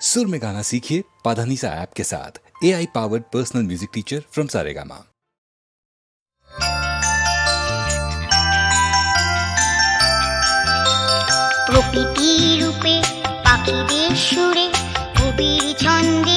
सुर में गाना सीखिए पाधानीसा ऐप के साथ A I powered personal music teacher from Saregama প্রকৃতি রূপে পাখিদের সুরে কবির ছন্দে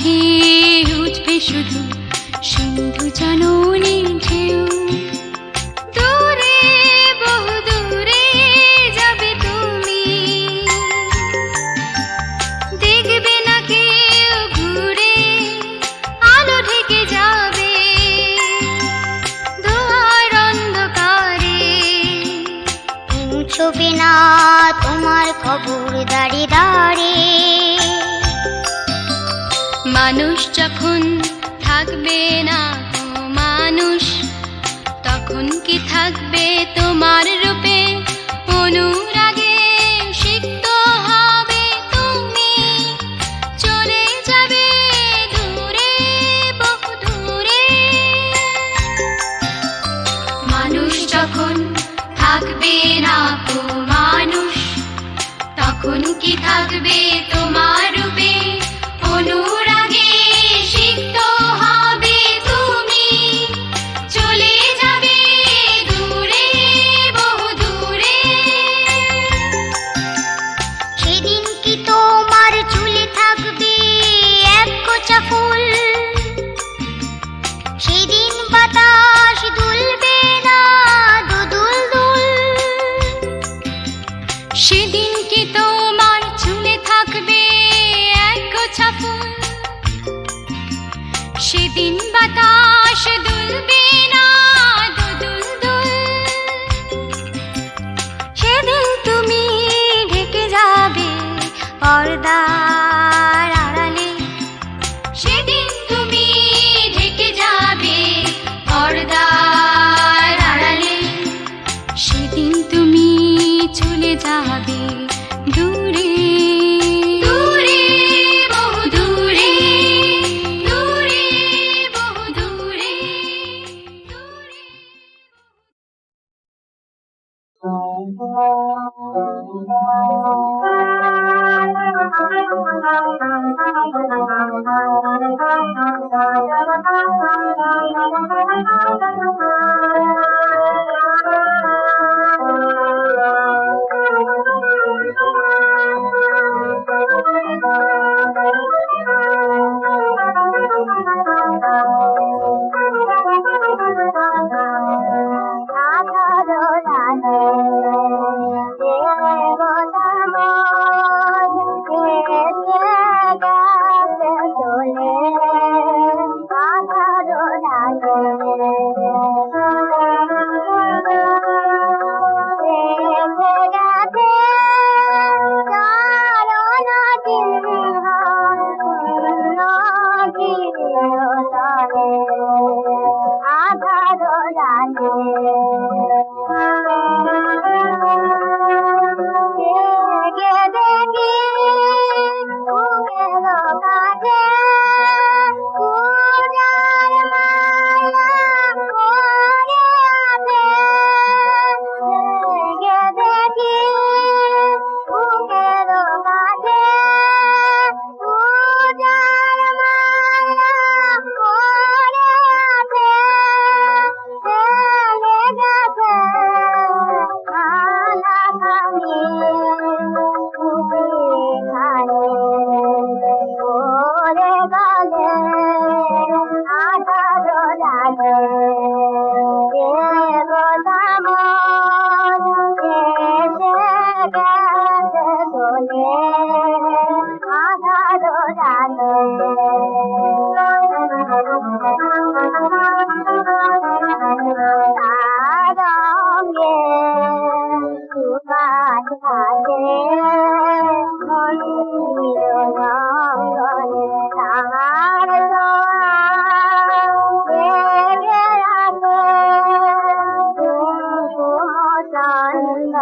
সাথে উঠবে শুধু সিন্ধু জননী যখন থাকবে না তো মানুষ তখন কি থাকবে তোমার রূপে অনুরাগে sabi.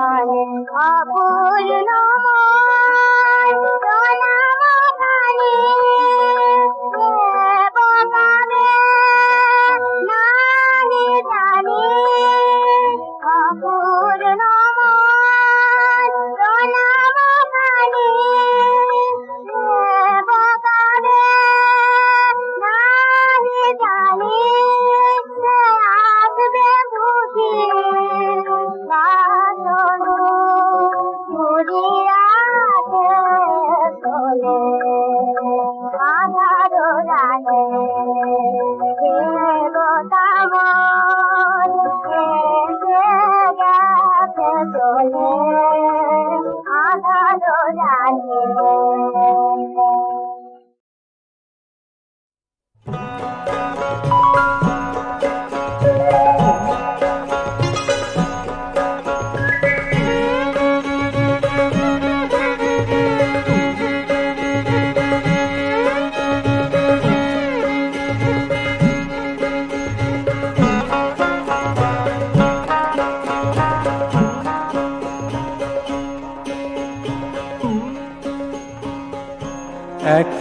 Kabul namo.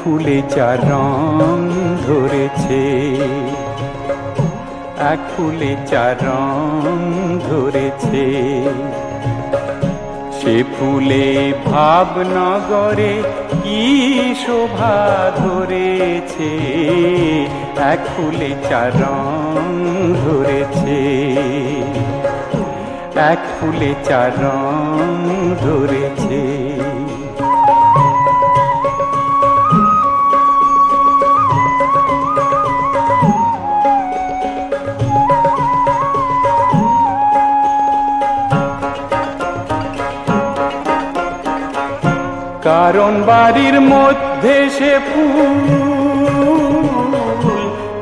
ফুলে চার রং ধরেছে। এক ফুলে চার রং ধরেছে। সে ফুলে ভাবনগরে কি শোভা ধরেছে? এক ফুলে চার ধরেছে। এক ফুলে চার রং ধরেছে কারণ বাড়ির মধ্যে সে ফুল,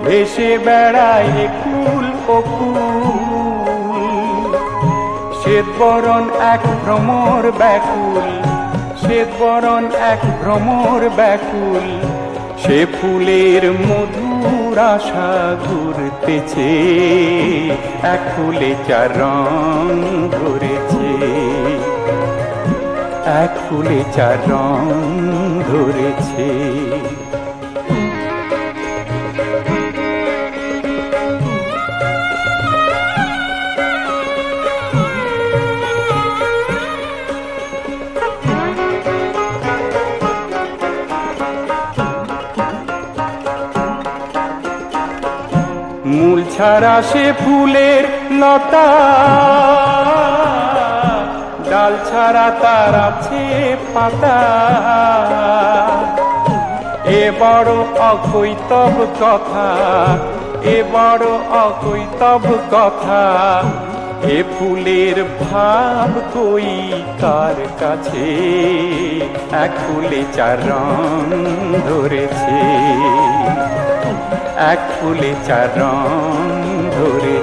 ভেসে বেড়ায় ফুল ও কুল। শ্বেত বরণ এক ভ্রমর ব্যাকুল, শ্বেত বরণ এক ভ্রমর ব্যাকুল। সে ফুলের মধুর আশা ঘুরতেছে এক ফুলে চার রং ধরেছে। এক ফুলে চার রং ধরেছে। মূল ছাড়া সে ফুলের লতা। ডাল ছাড়া তার আছে পাতা। এ বড় অকৈতব কথা, এ বড় অকৈতব কথা। এ ফুলের ভাব কই তার কাছে? এক ফুলে চার রং ধরেছে। এক ফুলে চার রং ধরেছে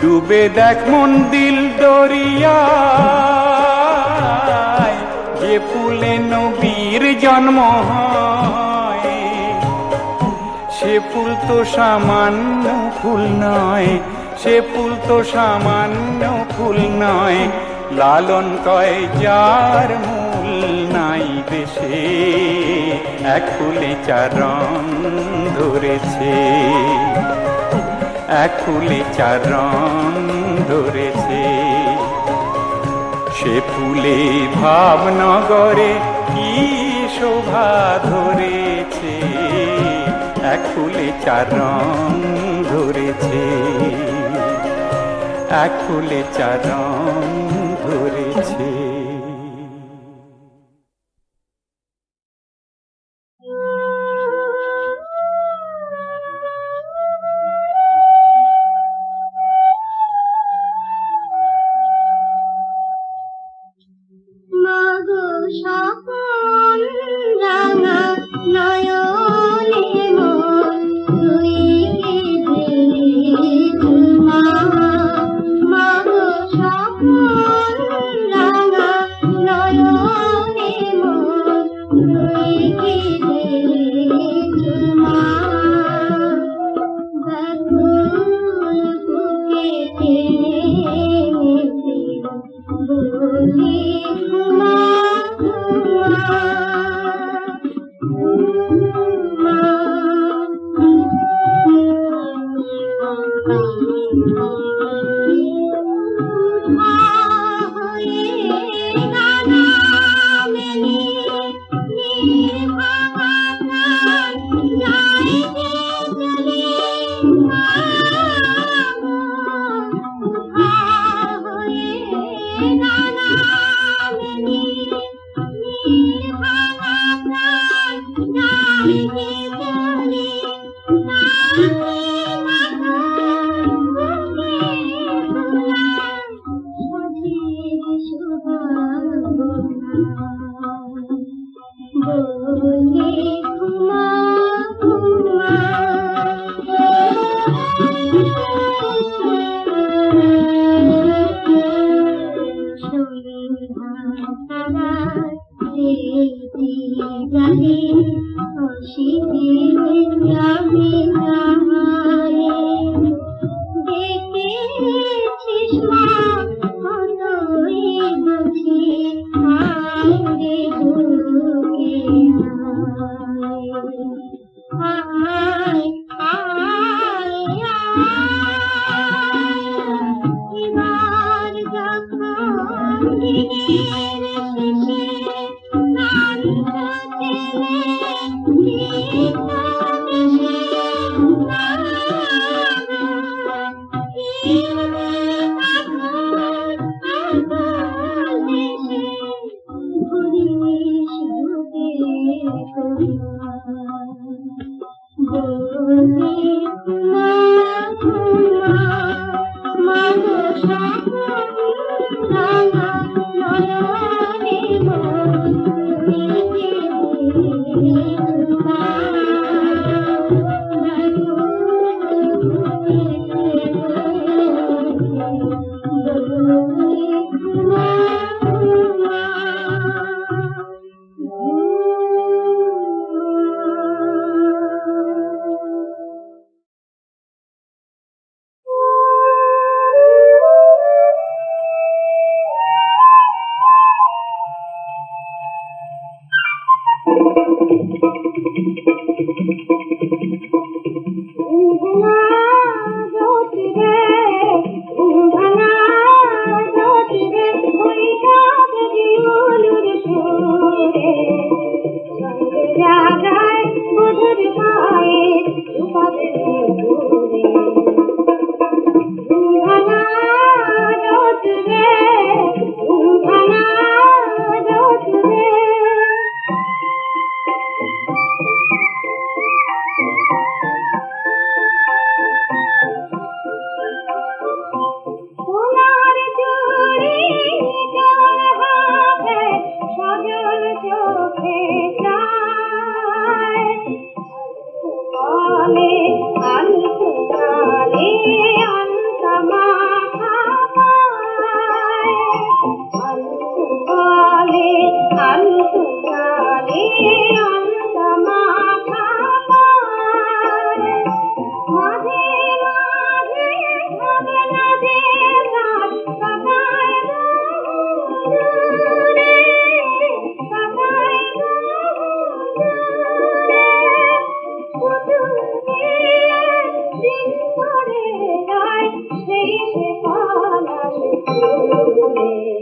ডুবে দেখ মন দিল দরিয়ায়, যে ফুলে নবীর জন্ম হয়। সে ফুল তো সামান্য ফুল নয়, সে ফুল তো সামান্য ফুল নয়। লালন কয়, যার মূল নাই দেশে, এক ফুলে চার রং ধরেছে। ফুলে চার ধরেছে। সে ফুলে ভাবনগরে কি শোভা ধরেছে? এক ফুলে চার ধরেছে। এক ফুলে চার রং ধরেছে me. ಭೂಮಿ